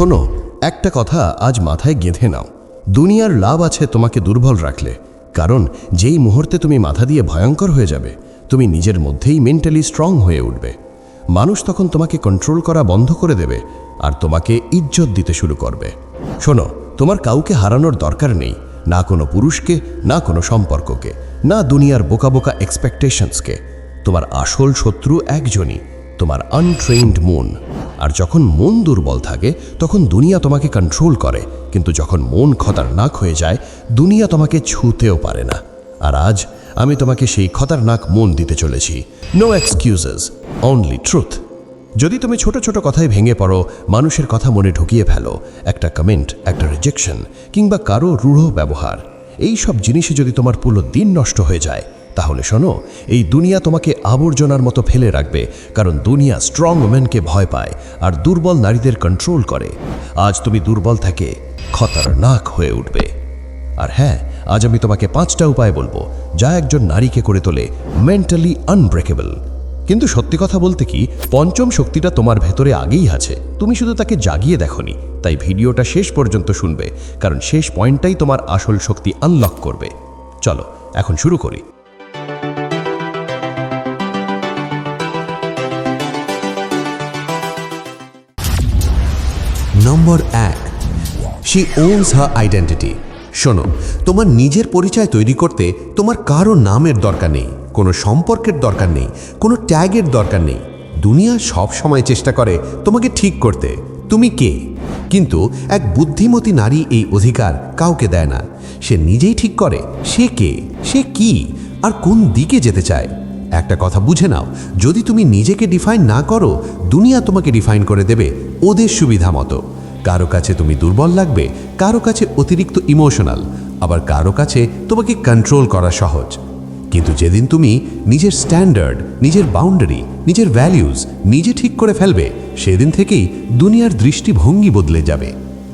শোনো, একটা কথা আজ মাথায় গেঁথে নাও। দুনিয়ার লাভ আছে তোমাকে দুর্বল রাখলে, কারণ যেই মুহূর্তে তুমি মাথা দিয়ে ভয়ঙ্কর হয়ে যাবে, তুমি নিজের মধ্যেই মেন্টালি স্ট্রং হয়ে উঠবে। মানুষ তখন তোমাকে কন্ট্রোল করা বন্ধ করে দেবে আর তোমাকে ইজ্জত দিতে শুরু করবে। শোনো, তোমার কাউকে হারানোর দরকার নেই, না কোনো পুরুষকে, না কোনো সম্পর্ককে, না দুনিয়ার বোকা বোকা এক্সপেকটেশনসকে তোমার আসল শত্রু একজনই তোমার আনট্রেইনড মন। আর যখন মন দুর্বল থাকে, তখন দুনিয়া তোমাকে কন্ট্রোল করে। কিন্তু যখন মন খতরনাক হয়ে যায়, দুনিয়া তোমাকে ছুঁতেও পারে না। আর আজ আমি তোমাকে সেই খতরনাক মন দিতে চলেছি। নো এক্সকিউজেস অনলি ট্রুথ যদি তুমি ছোট ছোট কথায় ভেঙে পড়ো, মানুষের কথা মনে ঢুকিয়ে ফেলো, একটা কমেন্ট একটা রিজেকশন কিংবা কারও রূঢ় ব্যবহার এই সব জিনিসে যদি তোমার পুরো দিন নষ্ট হয়ে যায় তাহলে শোনো, এই দুনিয়া তোমাকে আবর্জনার মতো ফেলে রাখবে, কারণ দুনিয়া স্ট্রং ওমেনকে ভয় পায় আর দুর্বল নারীদের কন্ট্রোল করে। আজ তুমি দুর্বল থেকে খতরনাক হয়ে উঠবে। আর হ্যাঁ আজ আমি তোমাকে পাঁচটা উপায় বলব, যা একজন নারীকে করে তোলে মেন্টালি আনব্রেকেবল কিন্তু সত্যি কথা বলতে কি, পঞ্চম শক্তিটা তোমার ভেতরে আগেই আছে। তুমি শুধু তাকে জাগিয়ে দেখনি, তাই ভিডিওটা শেষ পর্যন্ত শুনবে, কারণ শেষ পয়েন্টটাই তোমার আসল শক্তি আনলক করবে। চলো, এখন শুরু করি। নম্বর এক শি ওনস হার আইডেন্টিটি শোনো, তোমার নিজের পরিচয় তৈরি করতে তোমার কারও নামের দরকার নেই, কোনো সম্পর্কের দরকার নেই, কোনো ট্যাগের দরকার নেই। দুনিয়া সব সময় চেষ্টা করে তোমাকে ঠিক করতে। তুমি কে? কিন্তু এক বুদ্ধিমতী নারী এই অধিকার কাউকে দেয় না। সে নিজেই ঠিক করে, সে কে? সে কি? আর কোন দিকে যেতে চায়? একটা কথা বুঝে নাও, যদি তুমি নিজেকে ডিফাইন না করো, দুনিয়া তোমাকে ডিফাইন করে দেবে ওদের সুবিধা মতো। কারও কাছে তুমি দুর্বল লাগবে, কারও কাছে অতিরিক্ত ইমোশনাল আবার কারও কাছে তোমাকে কন্ট্রোল করা সহজ। কিন্তু যেদিন তুমি নিজের স্ট্যান্ডার্ড নিজের বাউন্ডারি নিজের ভ্যালিউজ নিজে ঠিক করে ফেলবে, সেদিন থেকেই দুনিয়ার দৃষ্টিভঙ্গি বদলে যাবে।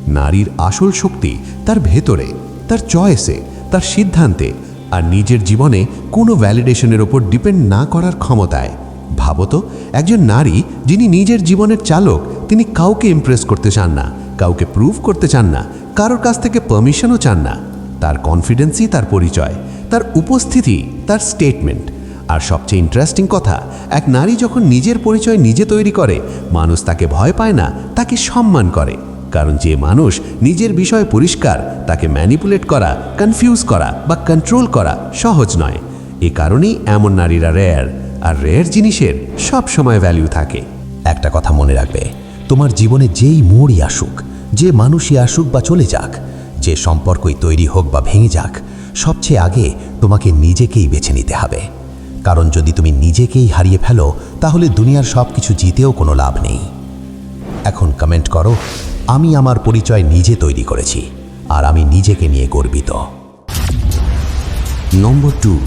নারীর আসল শক্তি তার ভেতরে, তার চয়েসে তার সিদ্ধান্তে, আর নিজের জীবনে কোনো ভ্যালিডেশনের ওপর ডিপেন্ড না করার ক্ষমতায়। ভাবো তো, একজন নারী যিনি নিজের জীবনের চালক তিনি কাউকে ইমপ্রেস করতে চান না, কাউকে প্রুভ করতে চান না, কারোর কাছ থেকে পারমিশনও চান না। তার কনফিডেন্সই তার পরিচয়, তার উপস্থিতি, তার স্টেটমেন্ট আর সবচেয়ে ইন্টারেস্টিং কথা, এক নারী যখন নিজের পরিচয় নিজে তৈরি করে, মানুষ তাকে ভয় পায় না, তাকে সম্মান করে। কারণ যে মানুষ নিজের বিষয় পরিষ্কার, তাকে ম্যানিপুলেট করা কনফিউজ করা বা কন্ট্রোল করা সহজ নয়। এ কারণেই এমন নারীরা রেয়ার আর রেয়ার জিনিসের সব সময় ভ্যালু থাকে। একটা কথা মনে রাখবে তোমার জীবনে যেই মোড়ই আসুক, যে মানুষই আসুক বা চলে যাক, যে সম্পর্কই তৈরি হোক বা ভেঙে যাক, সবচেয়ে আগে তোমাকে নিজেকেই বেছে নিতে হবে। কারণ যদি তুমি নিজেকেই হারিয়ে ফেলো, তাহলে দুনিয়ার সব কিছু জিতেও কোনো লাভ নেই। এখন কমেন্ট করো, আমি আমার পরিচয় নিজে তৈরি করেছি, আর আমি নিজেকে নিয়ে গর্বিত। নম্বর টু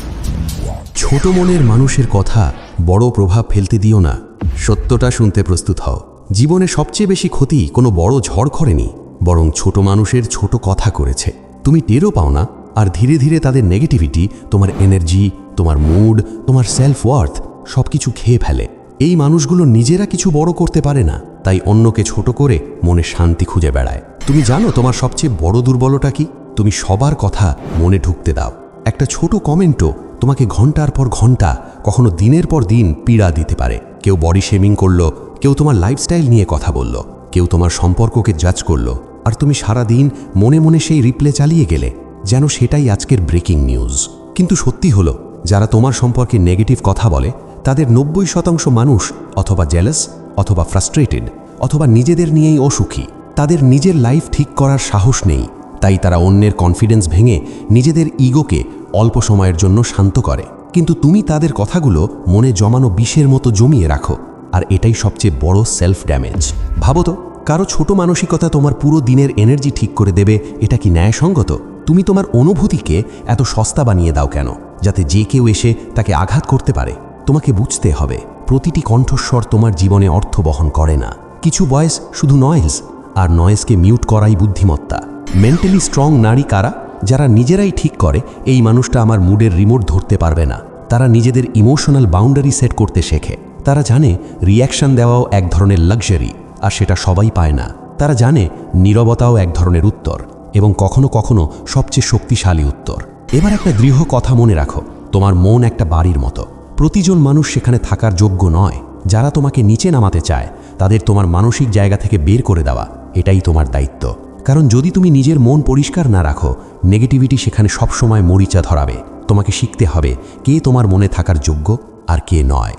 ছোট মনের মানুষের কথা বড় প্রভাব ফেলতে দিও না। সত্যটা শুনতে প্রস্তুত হও। জীবনে সবচেয়ে বেশি ক্ষতি কোনো বড় ঝড় করেনি বরং ছোট মানুষের ছোট কথা করেছে। তুমি টেরও পাও না, আর ধীরে ধীরে তাদের নেগেটিভিটি তোমার এনার্জি তোমার মুড তোমার সেলফ ওয়ার্থ সব কিছু খেয়ে ফেলে। এই মানুষগুলো নিজেরা কিছু বড় করতে পারে না, তাই অন্যকে ছোট করে মনে শান্তি খুঁজে বেড়ায়। তুমি জানো তোমার সবচেয়ে বড় দুর্বলতা কি? তুমি সবার কথা মনে ঢুকতে দাও। একটা ছোট কমেন্টও তোমাকে ঘণ্টার পর ঘণ্টা, কখনো দিনের পর দিন পীড়া দিতে পারে। কেউ বডি শেমিং করল, কেউ তোমার লাইফস্টাইল নিয়ে কথা বলল, কেউ তোমার সম্পর্ককে জাজ করল, আর তুমি সারা দিন মনে মনে সেই রিপ্লে চালিয়ে গেলে, যেন সেটাই আজকের ব্রেকিং নিউজ কিন্তু সত্যি হলো, যারা তোমার সম্পর্কে নেগেটিভ কথা বলে, তাদের নব্বই শতাংশ মানুষ অথবা জেলাস অথবা ফ্রাস্ট্রেটেড অথবা নিজেদের নিয়েই অসুখী। তাদের নিজের লাইফ ঠিক করার সাহস নেই, তাই তারা অন্যের কনফিডেন্স ভেঙে নিজেদের ইগোকে অল্প সময়ের জন্য শান্ত করে। কিন্তু তুমি তাদের কথাগুলো মনে জমানো বিষের মতো জমিয়ে রাখো, আর এটাই সবচেয়ে বড় সেলফ ড্যামেজ ভাবো তো, কারও ছোট মানসিকতা তোমার পুরো দিনের এনার্জি ঠিক করে দেবে, এটা কি ন্যায়সঙ্গত? তুমি তোমার অনুভূতিকে এত সস্তা বানিয়ে দাও কেন, যাতে যে কেউ এসে তাকে আঘাত করতে পারে? তোমাকে বুঝতে হবে, প্রতিটি কণ্ঠস্বর তোমার জীবনে অর্থ বহন করে না। কিছু বয়স শুধু নয়েজ আর নয়েজকে মিউট করাই বুদ্ধিমত্তা। মেন্টালি স্ট্রং নারী কারা? যারা নিজেরাই ঠিক করে, এই মানুষটা আমার মুডের রিমোট ধরতে পারবে না। তারা নিজেদের ইমোশনাল বাউন্ডারি সেট করতে শেখে। তারা জানে রিয়াকশন দেওয়াও এক ধরনের লাক্সারি আর সেটা সবাই পায় না। তারা জানে নীরবতাও এক ধরনের উত্তর, এবং কখনো কখনো সবচেয়ে শক্তিশালী উত্তর। এবার একটা দৃঢ় কথা মনে রাখো, তোমার মন একটা বাড়ির মতো। প্রতিজন মানুষ সেখানে থাকার যোগ্য নয়। যারা তোমাকে নিচে নামাতে চায়, তাদের তোমার মানসিক জায়গা থেকে বের করে দেওয়া, এটাই তোমার দায়িত্ব। কারণ যদি তুমি নিজের মন পরিষ্কার না রাখো নেগেটিভিটি সেখানে সবসময় মরিচা ধরাবে। তোমাকে শিখতে হবে কে তোমার মনে থাকার যোগ্য আর কে নয়।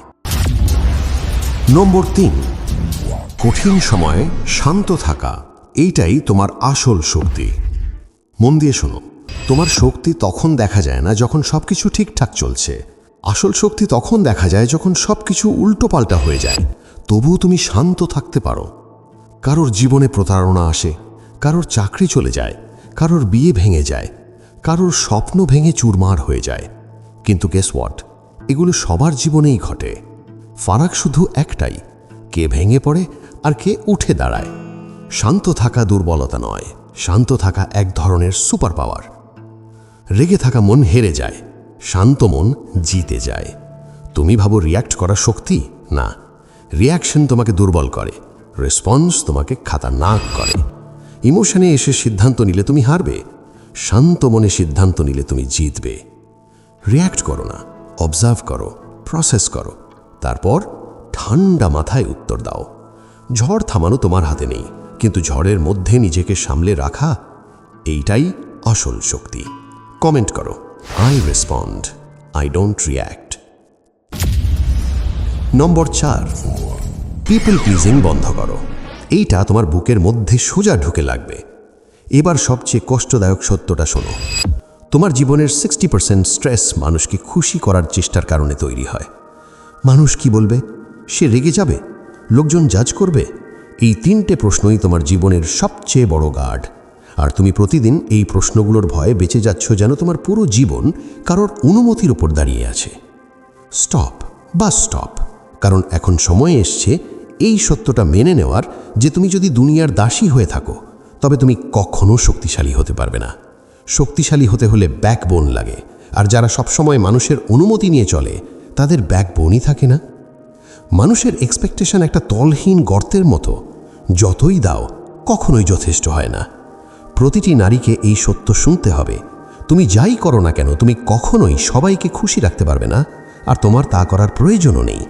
নম্বর তিন, কঠিন সময়ে শান্ত থাকা। এইটাই তোমার আসল শক্তি। মন দিয়ে শোনো, তোমার শক্তি তখন দেখা যায় না যখন সবকিছু ঠিকঠাক চলছে। আসল শক্তি তখন দেখা যায় যখন সব সবকিছু উল্টোপাল্টা হয়ে যায়। তবুও তুমি শান্ত থাকতে পারো। কারোর জীবনে প্রতারণা আসে, কারোর চাকরি চলে যায়, কারোর বিয়ে ভেঙে যায় কারোর স্বপ্ন ভেঙে চুরমার হয়ে যায়। কিন্তু গেস হোয়াট এগুলো সবার জীবনেই ঘটে। ফারাক শুধু একটাই, কে ভেঙে পড়ে আর কে উঠে দাঁড়ায়। শান্ত থাকা দুর্বলতা নয়, শান্ত থাকা এক ধরনের সুপার পাওয়ার রেগে থাকা মন হেরে যায়, শান্ত মন জিতে যায়। তুমি ভাবো রিয়্যাক্ট করার শক্তি? না। রিয়াকশন তোমাকে দুর্বল করে রেসপন্স তোমাকে খাতারনাক করে। ইমোশনে এসে সিদ্ধান্ত নিলে তুমি হারবে। শান্ত মনে সিদ্ধান্ত নিলে তুমি জিতবে। রিয়্যাক্ট করো না অবজার্ভ করো প্রসেস করো। তারপর ঠান্ডা মাথায় উত্তর দাও। ঝড় থামানো তোমার হাতে নেই, কিন্তু ঝড়ের মধ্যে নিজেকে সামলে রাখা, এইটাই আসল শক্তি। কমেন্ট করো I respond I don't react number চার পিপল প্লিজিং বন্ধ করো। এইটা তোমার বুকের মধ্যে সোজা ঢুকে লাগবে। এবার সবচেয়ে কষ্টদায়ক সত্যটা শোনো। তোমার জীবনের সিক্সটি পার্সেন্ট স্ট্রেস মানুষকে খুশি করার চেষ্টার কারণে তৈরি হয়। মানুষ কি বলবে? সে রেগে যাবে? লোকজন জাজ করবে? এই তিনটে প্রশ্নই তোমার জীবনের সবচেয়ে বড় গার্ড আর তুমি প্রতিদিন এই প্রশ্নগুলোর ভয়ে বেঁচে যাচ্ছ যেন তোমার পুরো জীবন কারোর অনুমতির ওপর দাঁড়িয়ে আছে। স্টপ বা স্টপ কারণ এখন সময় এসছে এই সত্যটা মেনে নেওয়ার যে তুমি যদি দুনিয়ার দাসী হয়ে থাকো তবে তুমি কখনো শক্তিশালী হতে পারবে না। শক্তিশালী হতে হলে ব্যাকবোন লাগে, আর যারা সবসময় মানুষের অনুমতি নিয়ে চলে, তাদের ব্যাকবোনই থাকে না। মানুষের এক্সপেকটেশন একটা তলহীন গর্তের মতো, যতই দাও, কখনোই যথেষ্ট হয় না। প্রতিটি নারীকে এই সত্য শুনতে হবে। তুমি যাই করো না কেন, তুমি কখনোই সবাইকে খুশি রাখতে পারবে না, আর তোমার তা করার প্রয়োজনও নেই।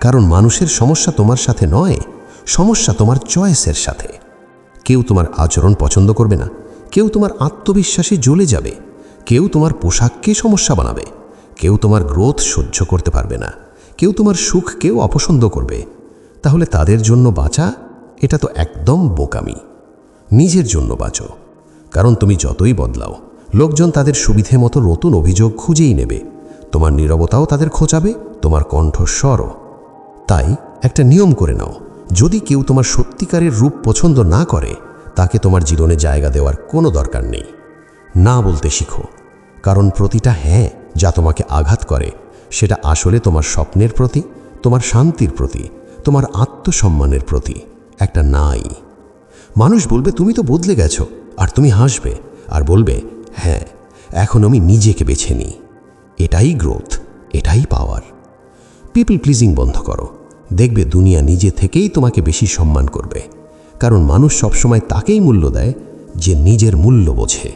কারণ মানুষের সমস্যা তোমার সাথে নয়, সমস্যা তোমার চয়েসের সাথে। কেউ তোমার আচরণ পছন্দ করবে না। কেউ তোমার আত্মবিশ্বাসে জ্বলে যাবে। কেউ তোমার পোশাককে সমস্যা বানাবে। কেউ তোমার গ্রোথ সহ্য করতে পারবে না। কেউ তোমার সুখ কেউ অপছন্দ করবে। তাহলে তাদের জন্য বাঁচা, এটা তো একদম বোকামি। নিজের জন্য বাঁচো। কারণ তুমি যতই বদলাও, লোকজন তাদের সুবিধে মতো নতুন অভিযোগ খুঁজেই নেবে। তোমার নীরবতাও তাদের খোঁচাবে, তোমার কণ্ঠস্বরও। তাই একটা নিয়ম করে নাও। যদি কেউ তোমার সত্যিকারের রূপ পছন্দ না করে, তাকে তোমার জীবনে জায়গা দেওয়ার কোনো দরকার নেই। না বলতে শিখো, কারণ প্রতিটা হ্যাঁ যা তোমাকে আঘাত করে, সেটা আসলে তোমার স্বপ্নের প্রতি, তোমার শান্তির প্রতি, তোমার আত্মসম্মানের প্রতি একটা নাই। মানুষ বলবে, তুমি তো বদলে গেছো, আর তুমি হাসবে। আর বলবে হ্যাঁ এখন আমি নিজেকে বেছে নিই। এটাই গ্রোথ এটাই পাওয়ার পিপল প্লিজিং বন্ধ করো। দেখবে দুনিয়া নিজে থেকেই তোমাকে বেশি সম্মান করবে। কারণ মানুষ সবসময় তাকেই মূল্য দেয় যে নিজের মূল্য বোঝে।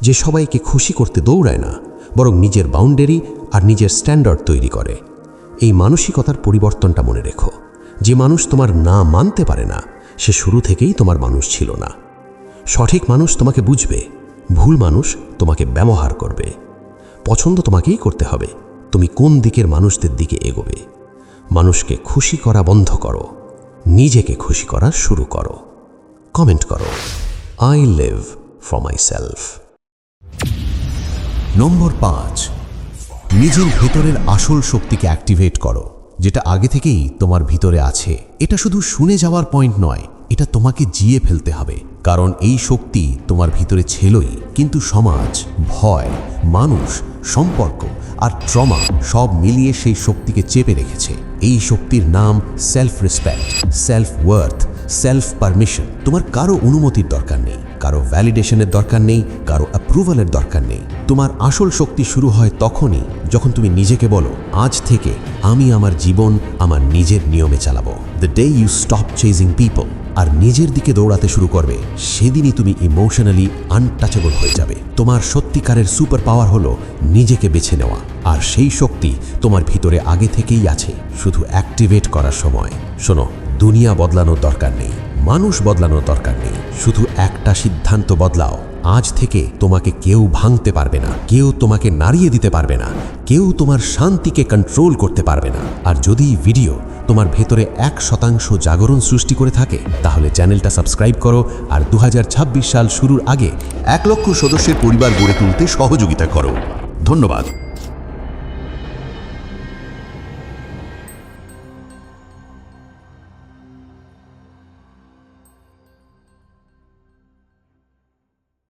যে সবাইকে খুশি করতে দৌড়ায় না, বরং নিজের বাউন্ডারি আর নিজের স্ট্যান্ডার্ড তৈরি করে। এই মানসিকতার পরিবর্তনটা মনে রেখো। যে মানুষ তোমার না মানতে পারে না, সে শুরু থেকেই তোমার মানুষ ছিল না। সঠিক মানুষ তোমাকে বুঝবে, ভুল মানুষ তোমাকে ব্যবহার করবে। পছন্দ তোমাকেই করতে হবে। তুমি কোন দিকের মানুষদের দিকে এগোবে? মানুষকে খুশি করা বন্ধ করো। নিজেকে খুশি করা শুরু করো। কমেন্ট করো I live for myself number পাঁচ, নিজের ভেতরের আসল শক্তিকে অ্যাক্টিভেট করো, যেটা আগে থেকেই তোমার ভিতরে আছে। এটা শুধু শুনে যাওয়ার পয়েন্ট নয়, এটা তোমাকে জিয়ে ফেলতে হবে। কারণ এই শক্তি তোমার ভিতরে ছিলই, কিন্তু সমাজ, ভয়, মানুষ, সম্পর্ক আর ট্রমা সব মিলিয়ে সেই শক্তিকে চেপে রেখেছে। এই শক্তির নাম self respect self worth self permission তোমার কারও অনুমতির দরকার নেই, কারও ভ্যালিডেশনের দরকার নেই, কারও অ্যাপ্রুভালের দরকার নেই। তোমার আসল শক্তি শুরু হয় তখনই যখন তুমি নিজেকে বলো, আজ থেকে আমি আমার জীবন আমার নিজের নিয়মে চালাবো। The day you stop chasing people আর নিজের দিকে দৌড়াতে শুরু করবে, সেদিনই তুমি ইমোশনালি আনটাচেবল হয়ে যাবে। তোমার সত্যিকারের সুপার পাওয়ার হলো নিজেকে বেছে নেওয়া, আর সেই শক্তি তোমার ভিতরে আগে থেকেই আছে, শুধু অ্যাক্টিভেট করার সময়। শোনো, দুনিয়া বদলানোর দরকার নেই, মানুষ বদলানোর দরকার নেই, শুধু একটা সিদ্ধান্ত বদলাও আজ থেকে তোমাকে কেউ ভাঙতে পারবে না, কেউ তোমাকে নাড়িয়ে দিতে পারবে না, কেউ তোমার শান্তিকে কন্ট্রোল করতে পারবে না। আর যদি ভিডিও তোমার ভেতরে এক শতাংশ জাগরণ সৃষ্টি করে থাকে, তাহলে চ্যানেলটা সাবস্ক্রাইব করো আর দু হাজার ছাব্বিশ সাল শুরুর আগে এক লক্ষ সদস্যের পরিবার গড়ে তুলতে সহযোগিতা করো। ধন্যবাদ।